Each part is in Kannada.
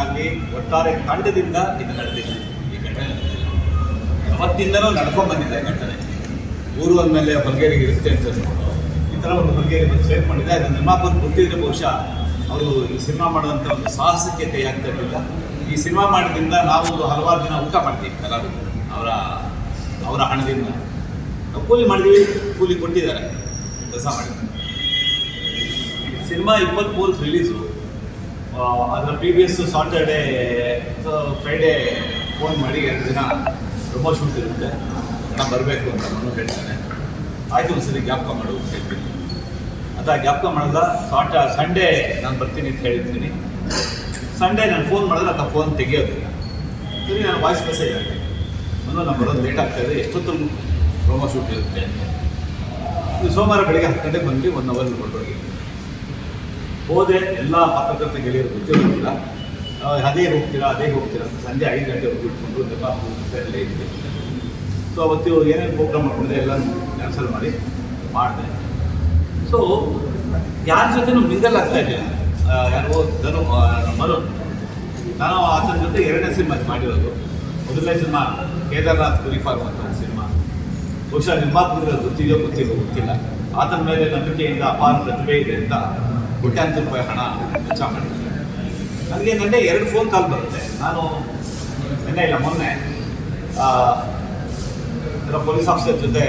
ಆಗಲಿ ಒಟ್ಟಾರೆ ತಂಡದಿಂದ ಇದು ನಡೆದಿದೆ. ಈ ಘಟನೆ ಅವತ್ತಿಂದಲೂ ನಡ್ಕೊಂಡು ಬಂದಿದೆ ಘಟನೆ. ಊರು ಅಂದಮೇಲೆ ಹೊರಗೇರಿಗೆ ಇರುತ್ತೆ ಅಂತ ಈ ಥರ ಒಂದು ಬಲ್ಗೇರಿ ಬಂದು ಸೇರ್ ಮಾಡಿದೆ ಅದನ್ನು ನಿರ್ಮಾಪಕರು ಗೊತ್ತಿದ್ರೆ ಬಹುಶಃ ಅವರು ಈ ಸಿನಿಮಾ ಮಾಡುವಂಥ ಒಂದು ಸಾಹಸಕ್ಕೆ ಕೈ ಆಗ್ತಾ ಈ ಸಿನಿಮಾ ಮಾಡಿದ್ರಿಂದ ನಾವು ಹಲವಾರು ದಿನ ಊಟ ಮಾಡ್ತೀವಿ ಕಲಾವಿದರು ಅವರ ಅವರ ಹಣದಿಂದ. ನಾವು ಕೂಲಿ ಮಾಡಿದ್ವಿ, ಕೂಲಿ ಕೊಟ್ಟಿದ್ದಾರೆ. ಕೆಲಸ ಮಾಡಿದ್ದಾರೆ. ಸಿನಿಮಾ ಇಪ್ಪತ್ತ್ಮೂರಕ್ಕೆ ರಿಲೀಸು ಅದರ ಪ್ರೀವಿಯಸ್ ಸಾಟರ್ಡೇ ಫ್ರೈಡೇ ಫೋನ್ ಮಾಡಿ ಎರಡು ದಿನ ಪ್ರಮೋಷನ್ ಇರುತ್ತೆ ನಾನು ಬರಬೇಕು ಅಂತ ನಾನು ಹೇಳ್ತಾನೆ. ಆಯಿತು ಒಂದ್ಸರಿ ಜ್ಞಾಪಕ ಮಾಡು ಅಂತ ಹೇಳ್ತೀನಿ. ಅದ ಜ್ಞಾಪಕ ಮಾಡಲ್ಲ ಸಾಟ ಸಂಡೇ ನಾನು ಬರ್ತೀನಿ ಅಂತ ಹೇಳಿರ್ತೀನಿ. ಸಂಡೇ ನಾನು ಫೋನ್ ಮಾಡಿದ್ರೆ ಆತ ಫೋನ್ ತೆಗಿಯೋದಿಲ್ಲ. ಸರಿ, ನಾನು ವಾಯ್ಸ್ ಮೆಸೇಜ್ ಆಗ್ತೀನಿ ಮನು ನಾನು ಬರೋದು ಲೇಟ್ ಇದೆ ಎಷ್ಟೊತ್ತು ಪ್ರೊಮೋ ಶೂಟ್ ಇರುತ್ತೆ ಸೋಮವಾರ ಬೆಳಗ್ಗೆ ಹತ್ತು ಗಂಟೆಗೆ ಬಂದು ಒನ್ ಅವರ್ ಹೊರಟೋಗಿ. ಹೋದೆ ಎಲ್ಲ ಪತ್ರಕರ್ತ ಗೆಳೆಯರು ಗೊತ್ತಿರೋದಿಲ್ಲ ಅದೇ ಹೋಗ್ತೀರಾ ಅದೇ ಹೋಗ್ತೀರಾ ಸಂಜೆ ಐದು ಗಂಟೆವರೆಗೂ ಇಟ್ಕೊಂಡು ನೆಪಾಪಲ್ಲೇ ಇದ್ದೆ ಸೊ ಅವತ್ತು ಏನೇನು ಪ್ರೋಗ್ರಾಮ್ ಮಾಡ್ಕೊಂಡಿದೆ ಎಲ್ಲ ಕ್ಯಾನ್ಸಲ್ ಮಾಡಿ ಮಾಡಿದೆ. ಸೊ ಯಾರ ಜೊತೆನೂ ಮಿಂಗಲ್ ಆಗ್ತಾ ಇರಲಿಲ್ಲ. ಯಾರೋ ಧನು ಮನು, ನಾನು ಆತನ ಜೊತೆ ಎರಡನೇ ಸಿನಿಮಾ ಮಾಡಿರೋದು. ಮೊದಲನೇ ಸಿನಿಮಾ ಕೇದಾರ್ನಾಥ್ ಫಾರ್ಮ್ ಅಂತ ಸಿನಿಮಾ ಬಹುಶಃ ನಿರ್ಮಾಪಕರು ಗೊತ್ತಿದೆಯೋ ಗೊತ್ತಿಲ್ಲ ಗೊತ್ತಿಲ್ಲ. ಆತನ ಮೇಲೆ ನಂಬಿಕೆಯಿಂದ ಅಪಾರ ಪ್ರತಿಭೆ ಇದೆ ಅಂತ ಕೋಟ್ಯಾಂತರ ರೂಪಾಯಿ ಹಣ ವೆಚ್ಚ ಮಾಡಿ. ನನಗೆ ನನ್ನ ಎರಡು ಫೋನ್ ಕಾಲ್ ಬರುತ್ತೆ. ನಾನು ನಿನ್ನೆ ಇಲ್ಲ, ಮೊನ್ನೆ. ಪೊಲೀಸ್ ಆಫೀಸರ್ ಜೊತೆ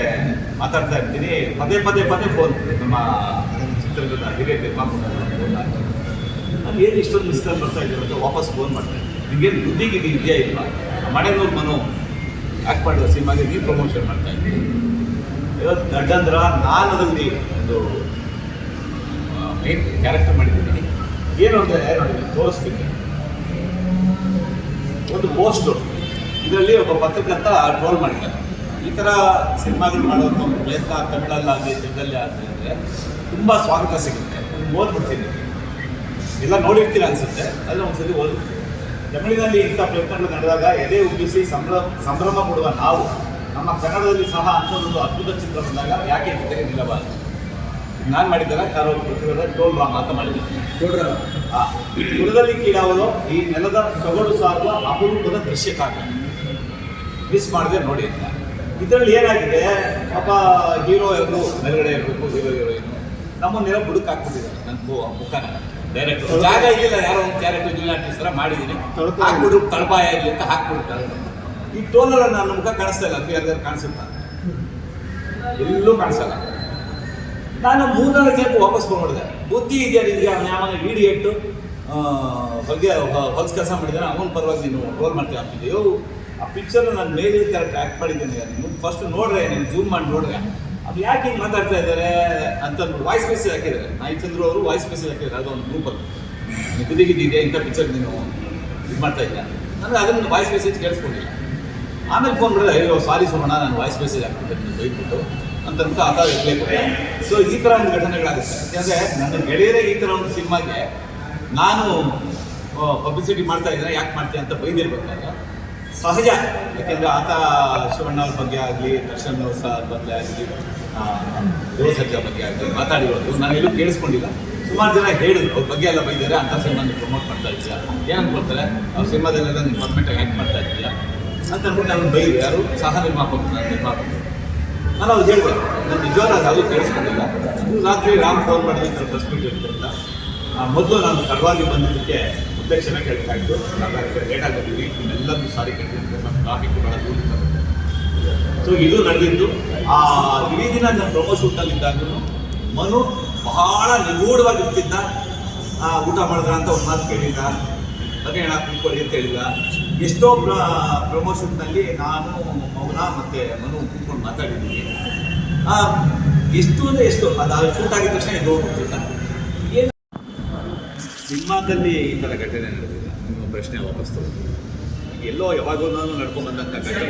ಮಾತಾಡ್ತಾ ಇರ್ತೀನಿ. ಪದೇ ಪದೇ ಪದೇ ಫೋನ್ ನಮ್ಮ ಚಿತ್ರದುರ್ಗದ ಹಿರಿಯ ನಿರ್ಮಾಪಕರು ನಾನು ಏನು ಇಷ್ಟೊಂದು ಮಿಸ್ ಕಾಲ್ ಬರ್ತಾ ಇದ್ದೀವಿ ವಾಪಸ್ ಫೋನ್ ಮಾಡ್ತೇನೆ ನಿಮಗೇನು ಬುದ್ಧಿಗೆ ಇದು ಇದೆಯಾ ಇಲ್ಲ ಮನೆಯವ್ರ ಮನು ಆ್ಯಕ್ಟ್ ಮಾಡಿರೋ ಸಿನಿಮಾಗೆ ನೀವು ಪ್ರಮೋಷನ್ ಮಾಡ್ತಾ ಇದ್ದೀನಿ ಇವತ್ತು ದಡ್ಡಂದ್ರ ನಾನು ಅದರಲ್ಲಿ ಒಂದು ಮೇನ್ ಕ್ಯಾರೆಕ್ಟರ್ ಮಾಡಿದ್ದೀನಿ. ಏನು ಅಂತ ನೋಡಿ ತೋರಿಸ್ತೀನಿ. ಒಂದು ಪೋಸ್ಟು ಇದರಲ್ಲಿ ಒಬ್ಬ ಪತ್ರಕರ್ತ ಟ್ರೋಲ್ ಮಾಡಿದ್ದಾರೆ ಈ ಥರ ಸಿನಿಮಾಗಳು ಮಾಡೋದು ಒಂದು ಪ್ರಯತ್ನ ತಮಿಳಲ್ಲಾಗಲಿ, ತೆಲುಗಲ್ಲಿ ಆಗಲಿ ಅಂದರೆ ತುಂಬ ಸ್ವಾಗತ ಸಿಗುತ್ತೆ. ಓದ್ಬಿಡ್ತೀನಿ. ಎಲ್ಲ ನೋಡಿರ್ತೀರ ಅನಿಸುತ್ತೆ. ಅಲ್ಲಿ ಒಂದ್ಸತಿ ಓದ್ಬಿಡ್ತೀನಿ. ತಮಿಳಿನಲ್ಲಿ ಇಂಥ ಪ್ರಯತ್ನಗಳು ನಡೆದಾಗ ಎದೆ ಉಬ್ಬಿಸಿ ಸಂಭ್ರಮ ಸಂಭ್ರಮ ಕೊಡುವ ನಾವು ನಮ್ಮ ಕನ್ನಡದಲ್ಲಿ ಸಹ ಅಂಥದ್ದೊಂದು ಅದ್ಭುತ ಚಿತ್ರ ಬಂದಾಗ ಯಾಕೆ ಜೊತೆಗೆ ನಿಲ್ಲಬಾರದು ನಾನು ಮಾಡಿದ್ದಲ್ಲ ಯಾರೋ ಪೃಥ್ವಿರಾಜ ಟೋಲ್ ರಾಮ್ ಅಂತ ಮಾಡಿದ್ದೀನಿ ಆ, ಗುಣದಲ್ಲಿ ಕೀಳಾವಲು ಈ ನೆಲದ ಸೊಗಡು ಸಾರುವ ಅಪರೂಪದ ದೃಶ್ಯ ಮಿಸ್ ಮಾಡಿದೆ ನೋಡಿ ಅಂತ. ಇದರಲ್ಲಿ ಏನಾಗಿದೆ? ಪಾಪ ಹೀರೋ ಇರ್ಬೋದು ಮೇಲ್ಗಡೆ ಇರಬೇಕು ಹೀರೋ ಹೀರೋಯಿನ್ ನಮ್ಮನ್ನೆಲ್ಲ ಬುಡಕ್ ಹಾಕ್ಬಿಟ್ಟಿದ್ದಾರೆ ನನ್ನ ಮುಖನ. ಡೈರೆಕ್ಟ್ ಜಾಗ ಇರಲಿಲ್ಲ ಯಾರೋ ಒಂದು ಕ್ಯಾರೆಕ್ಟರ್ ಜೂನಿಯರ್ ಆರ್ಟಿಸ್ಟ್ ಥರ ಮಾಡಿದ್ದೀನಿ. ಹಾಕ್ಬಿಡು ತಳಪಾಯ ಇರಲಿ ಅಂತ ಹಾಕ್ಬಿಡ್ತಾರೆ. ಈ ಟೋಲರ್ ನನ್ನ ಮುಖ ಕಾಣಿಸ್ತಾ ಇಲ್ಲ ಅಂತ ಯಾರ್ದಾರು ಕಾಣಿಸುತ್ತಾ? ಎಲ್ಲೂ ಕಾಣಿಸಲ್ಲ. ನಾನು ಮೂರ್ನಾಲ್ಕು ಜನಕ್ಕೆ ವಾಪಸ್ ಮಾಡಿದೆ. ಬುದ್ಧಿ ಇದೆಯಾ ನಿನಗೆ? ಅವನು ಯಾವಾಗ ಇಟ್ಟು ಬಗ್ಗೆ ಹೊಲ್ಸ್ ಕೆಲಸ ಮಾಡಿದ್ದಾನೆ ಅವನ ಪರವಾಗಿ ನೀನು ರೋಲ್ ಮಾಡ್ತೀವಿ ಅಂತಿದ್ದೆ. ಆ ಪಿಕ್ಚರ್ ನಾನು ಮೇಲೆ ಕರೆಕ್ಟ್ ಆ್ಯಕ್ಟ್ ಮಾಡಿದ್ದೀನಿ. ನೀವು ಫಸ್ಟ್ ನೋಡ್ರೆ, ನೀನು ಜೂಮ್ ಮಾಡಿ ನೋಡ್ರೆ. ಅದು ಯಾಕೆ ಹಿಂಗೆ ಮಾತಾಡ್ತಾ ಇದ್ದಾರೆ ಅಂತ ವಾಯ್ಸ್ ಮೆಸೇಜ್ ಹಾಕಿದ್ದಾರೆ. ನಾಯಿ ಚಂದ್ರು ಅವರು ವಾಯ್ಸ್ ಮೆಸೇಜ್ ಹಾಕಿದ್ದಾರೆ. ಅದು ಒಂದು ಗ್ರೂಪಲ್ಲಿ ಬುದ್ಧಿಗಿದ್ದಿದೆ ಇಂಥ ಪಿಕ್ಚರ್ ನೀನು? ಇದು ಮಾಡ್ತಾ ಇದ್ದೀನಿ ನನಗೆ ಅದನ್ನು ವಾಯ್ಸ್ ಮೆಸೇಜ್ ಕೇಳಿಸ್ಕೊಂಡಿಲ್ಲ. ಆಮೇಲೆ ಫೋನ್ ಮಾಡಿದ್ರೆ ಅಯ್ಯೋ ಸಾರಿ ಸುಮ್ಮನ ನಾನು ವಾಯ್ಸ್ ಮೆಸೇಜ್ ಹಾಕ್ಬಿಟ್ಟೆ ನೀವು ಬೈಬಿಟ್ಟು ಅಂತ ಆತ ರಿಪ್ಲೈ ಕೊಟ್ಟೆ. ಸೊ ಈ ಥರ ಒಂದು ಘಟನೆಗಳಾಗುತ್ತೆ. ಯಾಕೆಂದರೆ ನನ್ನ ಗೆಳೆಯರೇ ಈ ಥರ ಒಂದು ಸಿನಿಮಾಗೆ ನಾನು ಪಬ್ಲಿಸಿಟಿ ಮಾಡ್ತಾ ಇದ್ದೀನಿ, ಯಾಕೆ ಮಾಡ್ತೀನಿ ಅಂತ ಬೈದಿರ್ಬೇಕಾದ್ರೆ, ಸಹಜ. ಯಾಕೆಂದರೆ ಆತ ಶಿವಣ್ಣ ಅವ್ರ ಬಗ್ಗೆ ಆಗಲಿ, ದರ್ಶನ್ ಸರ್ ಬಗ್ಗೆ ಆಗಲಿ ಸಚಿವ ಬಗ್ಗೆ ಆಗಲಿ ಮಾತಾಡಿರೋದು. ನಾನು ಎಲ್ಲೂ ಕೇಳಿಸ್ಕೊಂಡಿಲ್ಲ. ಸುಮಾರು ಜನ ಹೇಳಿದ್ರು, ಅವ್ರ ಬಗ್ಗೆ ಎಲ್ಲ ಬೈದಾರೆ ಅಂತ ಸಿನಿಮಾ ಪ್ರಮೋಟ್ ಮಾಡ್ತಾ ಇದ್ದೀಯಾ ಏನು ಅನ್ಕೊಳ್ತಾರೆ? ಅವ್ರ ಸಿನಿಮಾದಲ್ಲೆಲ್ಲ ನೀವು ಪರ್ಮೆಂಟಾಗಿ ಆ್ಯಕ್ಟ್ ಮಾಡ್ತಾ ಇದೆಯಾ? ಅಂತ ಅಂದ್ಬಿಟ್ಟು ನಾನು ಬೈದು, ಯಾರು? ಸಹ ನಿರ್ಮಾಪಕ ನಾನು ನಿರ್ಮಾಪಕ ನಾನು ಅವ್ರು ಹೇಳಿದೆ, ನಾನು ನಿಜವಾದ ಯಾವುದೂ ಕೇಳಿಸ್ಕೊಂಡಿಲ್ಲ. ರಾತ್ರಿ ರಾಮ್ ಫೋನ್ ಮಾಡಿದ್ರೆ ಪ್ರೆಸ್ ಮೀಟ್ ಅಂತ. ಮೊದಲು ನಾನು ತಡವಾಗಿ ಬಂದಿದ್ದಕ್ಕೆ ಉದ್ದೇಶನ ಕೇಳಬೇಕಾಯ್ತು ನಾನು ಲೇಟ್ ಆಗಿದ್ದೀವಿ ನಿಮ್ಮೆಲ್ಲರೂ ಸಾರಿ ಕೇಳ್ತೀನಿ ನಮ್ಮ ಟ್ರಾಫಿಕ್ ಭಾಳ ದೂರ ಸೊ ಇದು ನಡೆದಿದ್ದು. ಆ, ಇಡೀ ದಿನ ನನ್ನ ಪ್ರೊಮೋ ಶೂಟಲ್ಲಿದ್ದಾಗೂ ಮನು ಬಹಳ ನಿಗೂಢವಾಗಿರ್ತಿದ್ದ ಊಟ ಮಾಡಿದ್ರ ಅಂತ ಒಂದು ಮಾತು ಕೇಳಿಲ್ಲ ಬನ್ನಿ ಅಣ್ಣ ತಿಳ್ಕೊಳ್ಳಿ ಅಂತ ಹೇಳಿಲ್ಲ. ಎಷ್ಟೋ ಪ್ರ ಪ್ರೊಮೋ ಶೂಟ್ನಲ್ಲಿ ನಾನು ಮೌನ ಮತ್ತು ಮನು ಕೂತ್ಕೊಂಡು ಮಾತಾಡಿದ್ದೀನಿ. ಆ, ಎಷ್ಟು ಅಂದರೆ ಎಷ್ಟು? ಅದು ಶೂಟ್ ಆಗಿದ ತಕ್ಷಣ ಇದು ಹೋಗ್ಬಿಟ್ಟಿಲ್ಲ. ಏನು? ಸಿನಿಮಾದಲ್ಲಿ ಈ ಥರ ಘಟನೆ ನಡೆದಿಲ್ಲ. ನಿಮ್ಮ ಪ್ರಶ್ನೆ ವಾಪಸ್ ತಗೊಂಡು ಎಲ್ಲೋ ಯಾವಾಗೋ ನಾನು ನಡ್ಕೊಂಡು ಬಂದಂಥ ಘಟನೆ.